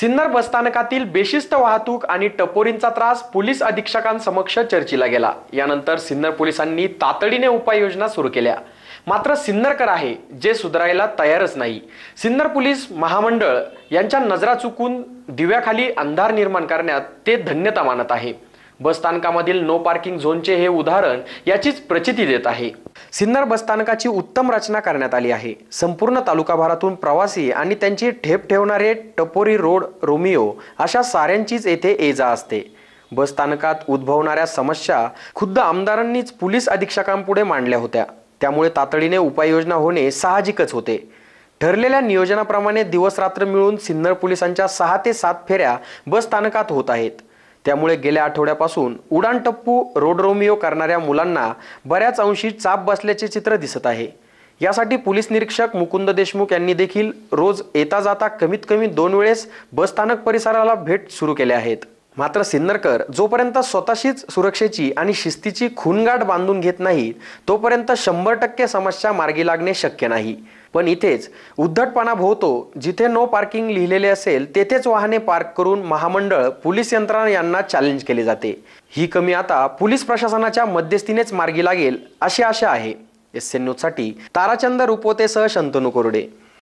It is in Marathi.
सिन्नर बसस्थानकातील बेशिस्त वाहतूक आणि टपोरींचा त्रास पोलीस अधीक्षकांसमक्ष चर्चेला गेला. यानंतर सिन्नर पोलिसांनी तातडीने उपाययोजना सुरू केल्या. मात्र सिन्नरकर आहे जे सुधारायला तयारच नाही. सिन्नर पोलीस महामंडळ यांच्या नजरा चुकून दिव्याखाली अंधार निर्माण करण्यात ते धन्यता मानत आहे. बसस्थानकामधील नो पार्किंग झोनचे हे उदाहरण याचीच प्रचिती देत आहे. सिन्नर बसस्थानकाची उत्तम रचना करण्यात आली आहे. संपूर्ण तालुकाभरातून प्रवासी आणि त्यांची ठेप ठेवणारे टपोरी रोड रोमिओ अशा साऱ्यांचीच येथे ये जा असते बसस्थानकात उद्भवणाऱ्या समस्या खुद्द आमदारांनीच पोलीस अधीक्षकांपुढे मांडल्या होत्या. त्यामुळे तातडीने उपाययोजना होणे साहजिकच होते. ठरलेल्या नियोजनाप्रमाणे दिवस रात्र मिळून सिन्नर पोलिसांच्या सहा ते सात फेऱ्या बसस्थानकात होत आहेत. त्यामुळे गेल्या आठवड्यापासून उडाणटप्पू रोडरोमिओ रोड रोमिओ करणाऱ्या मुलांना बऱ्याच अंशी चाप बसल्याचे चित्र दिसत आहे. यासाठी पोलीस निरीक्षक मुकुंद देशमुख यांनी देखील रोज येता जाता कमीत कमी दोन वेळेस बसस्थानक परिसराला भेट सुरू केल्या आहेत. मात्र सिन्नरकर जोपर्यंत स्वतःशीच सुरक्षेची आणि शिस्तीची खूनगाठ बांधून घेत नाहीत तोपर्यंत शंभर टक्के समस्या मार्गी लागणे शक्य नाही. पण इथेच उद्धटपणा भोवतो. जिथे नो पार्किंग लिहिलेले असेल तेथेच वाहने पार्क करून महामंडळ पोलीस यंत्रणा यांना चॅलेंज केले जाते. ही कमी आता पोलीस प्रशासनाच्या मध्यस्थीनेच मार्गी लागेल अशी आशा आहे. एस एन न्यूजसाठी ताराचंद रुपोतेसह शंतनू कोरडे.